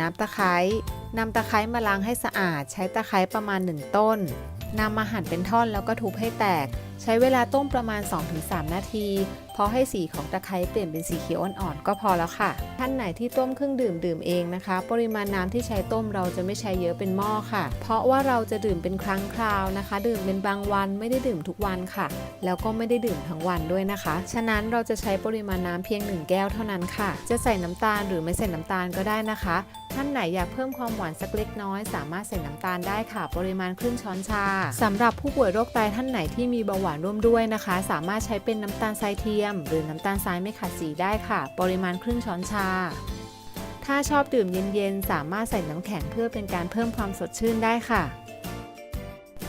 น้ำตะไคร้นำตะไคร้มาล้างให้สะอาด ใช้ตะไคร้ประมาณ 1 ต้นนำมาหั่นเป็นท่อนแล้วก็ทุบให้แตก ใช้เวลาต้มประมาณ 2-3 นาที พอให้สีของตะไคร้เปลี่ยนเป็นสีเขียวอ่อนๆก็พอแล้วค่ะ ท่านไหนที่ต้มเครื่องดื่มดื่มเองนะคะ ปริมาณน้ำที่ใช้ต้มเราจะไม่ใช้เยอะเป็นหม้อค่ะ เพราะว่าเราจะดื่มเป็นครั้งคราวนะคะ ดื่มเป็นบางวันไม่ได้ดื่มทุกวันค่ะ แล้วก็ไม่ได้ดื่มทั้งวันด้วยนะคะ ฉะนั้นเราจะใช้ปริมาณน้ำเพียง 1 แก้วเท่านั้นค่ะ จะใส่น้ำตาลหรือไม่ใส่น้ำตาลก็ได้นะคะ ท่านไหนอยากเพิ่มความหวานสักเล็กน้อย สามารถใส่น้ำตาลได้ค่ะ ปริมาณครึ่งช้อนชาสำหรับผู้ป่วยโรคไตท่านไหนที่มีเบาหวานร่วมด้วยนะคะ สามารถใช้เป็นน้ำตาลทรายเทียม หรือน้ำตาลทรายไม่ขัดสีได้ค่ะ ปริมาณครึ่งช้อนชาถ้าชอบดื่มเย็นๆ สามารถใส่น้ำแข็งเพื่อเป็นการเพิ่มความสดชื่นได้ค่ะ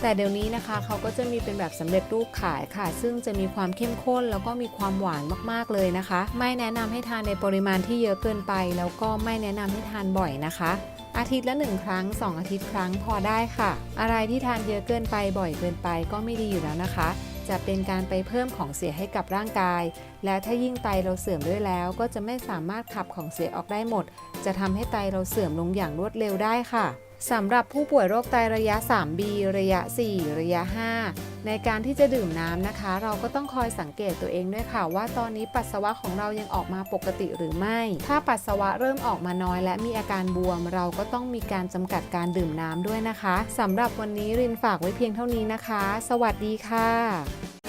แต่เดี๋ยวนี้นะคะเขาก็จะมีเป็นแบบสำเร็จรูปขายค่ะ ซึ่งจะมีความเข้มข้นแล้วก็มีความหวานมากๆเลยนะคะ ไม่แนะนำให้ทานในปริมาณที่เยอะเกินไป แล้วก็ไม่แนะนำให้ทานบ่อยนะคะ อาทิตย์ละหนึ่งครั้ง 2 อาทิตย์ครั้งพอได้ค่ะ อะไรที่ทานเยอะเกินไปบ่อยเกินไปก็ไม่ดีอยู่แล้วนะคะ จะเป็นการไปเพิ่มของเสียให้กับร่างกาย และถ้ายิ่งไตเราเสื่อมด้วยแล้ว ก็จะไม่สามารถขับของเสียออกได้หมด จะทำให้ไตเราเสื่อมลงอย่างรวดเร็วได้ค่ะ สำหรับผู้ป่วยโรคไตระยะ 3B ระยะ 4 ระยะ 5 ในการที่จะดื่มน้ำนะคะ เราก็ต้องคอยสังเกตตัวเองด้วยค่ะ ว่าตอนนี้ปัสสาวะของเรายังออกมาปกติหรือไม่ ถ้าปัสสาวะเริ่มออกมาน้อย และมีอาการบวม เราก็ต้องมีการจำกัดการดื่มน้ำด้วยนะคะสำหรับวันนี้รินฝากไว้เพียงเท่านี้นะคะ สวัสดีค่ะ